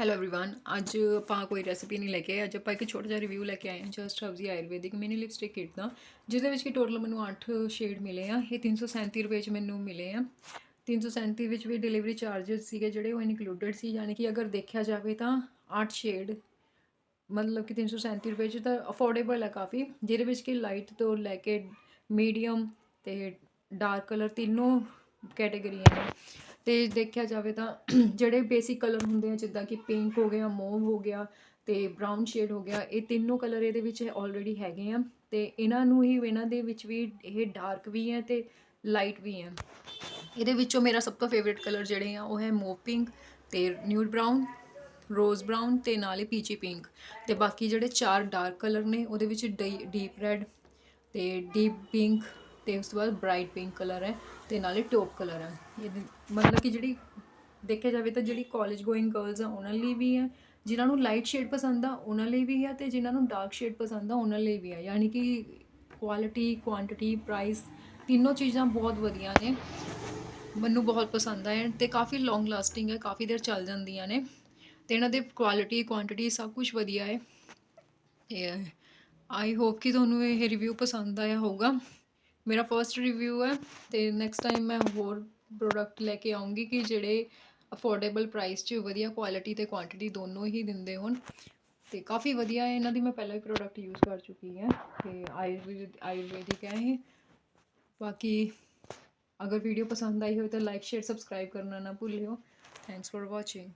Hello everyone ਅੱਜ ਆਪਾਂ ਕੋਈ ਰੈਸਪੀ ਨਹੀਂ ਲੈ ਕੇ ਅੱਜ ਆਪਾਂ ਇੱਕ ਛੋਟਾ ਜਿਹਾ ਰਿਵਿਊ ਲੈ ਕੇ ਆਏ ਹਾਂ just herbs ayurvedic mini lipstick kit ਦਾ, ਜਿਹਦੇ ਵਿੱਚ ਕਿ ਟੋਟਲ ਮੈਨੂੰ 8 ਸ਼ੇਡ ਮਿਲੇ ਆ। ਇਹ 337 ਰੁਪਏ ਚ ਮੈਨੂੰ ਮਿਲੇ ਆ। 337 ਵਿੱਚ ਵੀ ਡਿਲੀਵਰੀ ਚਾਰजेस ਸੀਗੇ ਜਿਹੜੇ, ਉਹ ਇਨਕਲੂਡਡ ਸੀ, ਯਾਨੀ ਕਿ ਅਗਰ ਦੇਖਿਆ ਜਾਵੇ ਤਾਂ 8 ਸ਼ੇਡ ਮਤਲਬ ਕਿ 337 ਰੁਪਏ ਚ ਤਾਂ ਅਫੋਰਡੇਬਲ ਆ ਕਾਫੀ, ਜਿਹਦੇ ਵਿੱਚ ਕਿ ਲਾਈਟ ਤੋਂ ਲੈ ਕੇ ਮੀਡੀਅਮ ਤੇ ਡਾਰਕ ਕਲਰ ਤਿੰਨੋਂ ਕੈਟਾਗਰੀਆਂ ਨੇ ਤੇ ਦੇਖਿਆ ਜਾਵੇ ਤਾਂ ਜਿਹੜੇ ਬੇਸਿਕ ਕਲਰ ਹੁੰਦੇ ਆ, ਜਿੱਦਾਂ ਕਿ ਪਿੰਕ ਹੋ ਗਿਆ ਮੋਵ ਹੋ ਗਿਆ ਤੇ ਬ੍ਰਾਊਨ ਸ਼ੇਡ ਹੋ ਗਿਆ, ਇਹ ਤਿੰਨੋਂ ਕਲਰ ਇਹਦੇ ਵਿੱਚ ਆਲਰੇਡੀ ਹੈਗੇ ਆ ਤੇ ਇਹਨਾਂ ਨੂੰ ਹੀ, ਇਹਨਾਂ ਦੇ ਵਿੱਚ ਵੀ ਇਹ ਡਾਰਕ ਵੀ ਹੈ ਤੇ ਲਾਈਟ ਵੀ ਹੈ। ਇਹਦੇ ਵਿੱਚੋਂ ਮੇਰਾ ਸਭ ਤੋਂ ਫੇਵਰਿਟ ਕਲਰ ਜਿਹੜੇ ਆ, ਉਹ ਹੈ ਮੋਵ ਪਿੰਕ ਤੇ ਨਿਊਡ ਬ੍ਰਾਊਨ ਰੋਜ਼ ਬ੍ਰਾਊਨ ਤੇ ਨਾਲੇ ਪੀਚੀ ਪਿੰਕ ਤੇ ਬਾਕੀ ਜਿਹੜੇ ਚਾਰ ਡਾਰਕ ਕਲਰ ਨੇ, ਉਹਦੇ ਵਿੱਚ ਡੀਪ ਰੈੱਡ ਤੇ ਡੀਪ ਪਿੰਕ ਤੇ ਉਸ ਤੋਂ ਬਾਅਦ ਬ੍ਰਾਈਟ ਪਿੰਕ ਕਲਰ ਹੈ ਤੇ ਨਾਲੇ ਟੌਪ ਕਲਰ ਹੈ। ਇਹ ਮਤਲਬ ਕਿ ਜਿਹੜੀ ਦੇਖਿਆ ਜਾਵੇ ਤਾਂ ਜਿਹੜੀ ਕਾਲਜ ਗੋਇੰਗ ਗਰਲਸ ਆ, ਉਹਨਾਂ ਲਈ ਵੀ ਹੈ। ਜਿਨ੍ਹਾਂ ਨੂੰ ਲਾਈਟ ਸ਼ੇਡ ਪਸੰਦ ਆ, ਉਹਨਾਂ ਲਈ ਵੀ ਹੈ ਤੇ ਜਿਨ੍ਹਾਂ ਨੂੰ ਡਾਰਕ ਸ਼ੇਡ ਪਸੰਦ ਆ, ਉਹਨਾਂ ਲਈ ਵੀ ਹੈ। ਯਾਨੀ ਕਿ ਕੁਆਲਿਟੀ ਕੁਆਂਟੀਟੀ ਪ੍ਰਾਈਸ ਤਿੰਨੋਂ ਚੀਜ਼ਾਂ ਬਹੁਤ ਵਧੀਆ ਨੇ। ਮੈਨੂੰ ਬਹੁਤ ਪਸੰਦ ਆਏ ਤੇ ਕਾਫੀ ਲੌਂਗ ਲਾਸਟਿੰਗ ਹੈ, ਕਾਫੀ ਦੇਰ ਚੱਲ ਜਾਂਦੀਆਂ ਨੇ। ਤੇ ਇਹਨਾਂ ਦੇ ਕੁਆਲਿਟੀ ਕੁਆਂਟੀਟੀ ਸਭ ਕੁਝ ਵਧੀਆ ਹੈ। ਤੇ ਆਈ ਹੋਪ ਕਿ ਤੁਹਾਨੂੰ ਇਹ ਰਿਵਿਊ ਪਸੰਦ ਆਇਆ ਹੋਊਗਾ। ਮੇਰਾ ਫਰਸਟ ਰਿਵਿਊ ਹੈ ਤੇ ਨੈਕਸਟ ਟਾਈਮ ਮੈਂ ਹੋਰ ਪ੍ਰੋਡਕਟ ਲੈ ਕੇ ਆਉਂਗੀ ਕਿ ਜਿਹੜੇ ਅਫੋਰਡੇਬਲ ਪ੍ਰਾਈਸ 'ਚ ਵਧੀਆ ਕੁਆਲਿਟੀ ਤੇ ਕੁਆਂਟੀਟੀ ਦੋਨੋਂ ਹੀ ਦਿੰਦੇ ਹੋਣ। ਤੇ ਕਾਫੀ ਵਧੀਆ ਹੈ, ਇਹਨਾਂ ਦੀ ਮੈਂ ਪਹਿਲਾਂ ਵੀ ਪ੍ਰੋਡਕਟ ਯੂਜ਼ ਕਰ ਚੁੱਕੀ ਹਾਂ ਤੇ ਆਯੁਰਵੇਦ, ਆਯੁਰਵੈਦਿਕ ਹੈ ਇਹ। ਬਾਕੀ ਅਗਰ ਵੀਡੀਓ ਪਸੰਦ ਆਈ ਹੋਵੇ ਤਾਂ ਲਾਈਕ ਸ਼ੇਅਰ ਸਬਸਕ੍ਰਾਈਬ ਕਰਨਾ ਨਾ ਭੁੱਲਿਓ। Thanks for watching